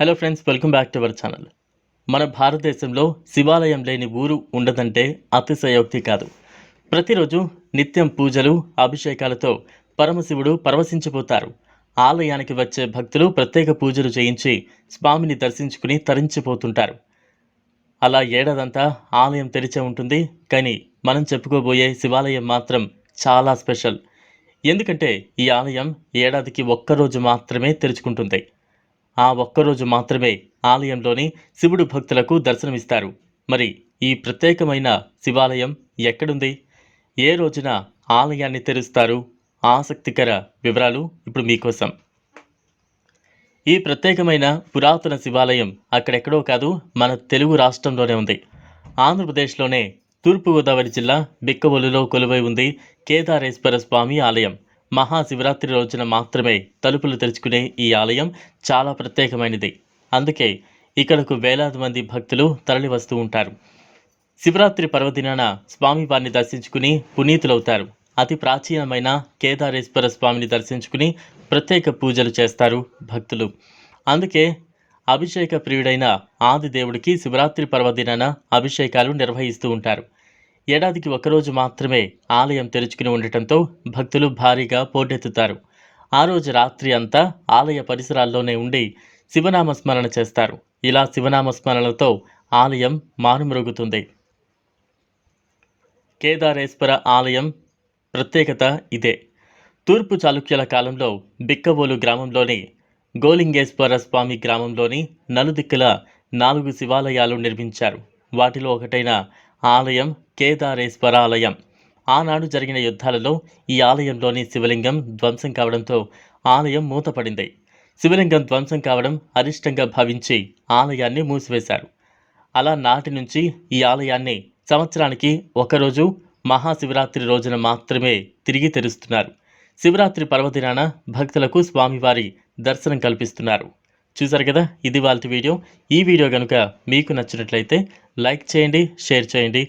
Hello friends welcome back to our channel మన భారతదేశంలో శివాలయం లేని ఊరు ఉండదంటే అతిశయోక్తి కాదు. ప్రతిరోజు నిత్యం పూజలు అభిషేకాలతో పరమశివుడు పరవశించిపోతారు. ఆలయానికి వచ్చే భక్తులు ప్రత్యేక పూజలు చేయించి స్వామిని దర్శించుకుని తరించిపోతుంటారు. అలా ఏడాదంతా ఆలయం తెరిచే ఉంటుంది. కానీ మనం చెప్పుకోబోయే శివాలయం మాత్రం చాలా స్పెషల్. ఎందుకంటే ఈ ఆలయం ఏడాదికి ఒక్కరోజు మాత్రమే తెరుచుకుంటుంది. ఆ ఒక్కరోజు మాత్రమే ఆలయంలోని శివుడు భక్తులకు దర్శనమిస్తారు. మరి ఈ ప్రత్యేకమైన శివాలయం ఎక్కడుంది? ఏ రోజున ఆలయాన్ని తెరుస్తారు? ఆసక్తికర వివరాలు ఇప్పుడు మీకోసం. ఈ ప్రత్యేకమైన పురాతన శివాలయం అక్కడెక్కడో కాదు మన తెలుగు రాష్ట్రంలోనే ఉంది. ఆంధ్రప్రదేశ్లోనే తూర్పుగోదావరి జిల్లా బిక్కవోలులో కొలువై ఉంది కేదారేశ్వర స్వామి ఆలయం. మహాశివరాత్రి రోజున మాత్రమే తలుపులు తెరుచుకునే ఈ ఆలయం చాలా ప్రత్యేకమైనది. అందుకే ఇక్కడకు వేలాది మంది భక్తులు తరలి వస్తూ ఉంటారు. శివరాత్రి పర్వదినాన స్వామివారిని దర్శించుకుని పునీతులవుతారు. అతి ప్రాచీనమైన కేదారేశ్వర స్వామిని దర్శించుకుని ప్రత్యేక పూజలు చేస్తారు భక్తులు. అందుకే అభిషేక ప్రియుడైన ఆది దేవుడికి శివరాత్రి పర్వదినాన అభిషేకాలు నిర్వహిస్తూ ఉంటారు. ఏడాదికి ఒకరోజు మాత్రమే ఆలయం తెరుచుకుని ఉండటంతో భక్తులు భారీగా పోటెత్తుతారు. ఆ రోజు రాత్రి అంతా ఆలయ పరిసరాల్లోనే ఉండి శివనామ స్మరణ చేస్తారు. ఇలా శివనామ స్మరణలతో ఆలయం మారుమ్రోగుతుంది. కేదారేశ్వర ఆలయం ప్రత్యేకత ఇదే. తూర్పు చాళుక్యుల కాలంలో బిక్కవోలు గ్రామంలోని గోలింగేశ్వర స్వామి గ్రామంలోని నలుదిక్కుల నాలుగు శివాలయాలు నిర్మించారు. వాటిలో ఒకటైన ఆలయం కేదారేశ్వర ఆలయం ఆనాడు జరిగిన యుద్ధాలలో ఈ ఆలయంలోని శివలింగం ధ్వంసం కావడంతో ఆలయం మూతపడింది. శివలింగం ధ్వంసం కావడం అరిష్టంగా భావించి ఆలయాన్ని మూసివేశారు. అలా నాటి నుంచి ఈ ఆలయాన్ని సంవత్సరానికి ఒకరోజు మహాశివరాత్రి రోజున మాత్రమే తిరిగి తెరుస్తున్నారు. శివరాత్రి పర్వదినాన భక్తులకు స్వామివారి దర్శనం కల్పిస్తున్నారు. చూసారు కదా? ఇది వాళ్ళ వీడియో. ఈ వీడియో కనుక మీకు నచ్చినట్లయితే లైక్ చేయండి షేర్ చేయండి.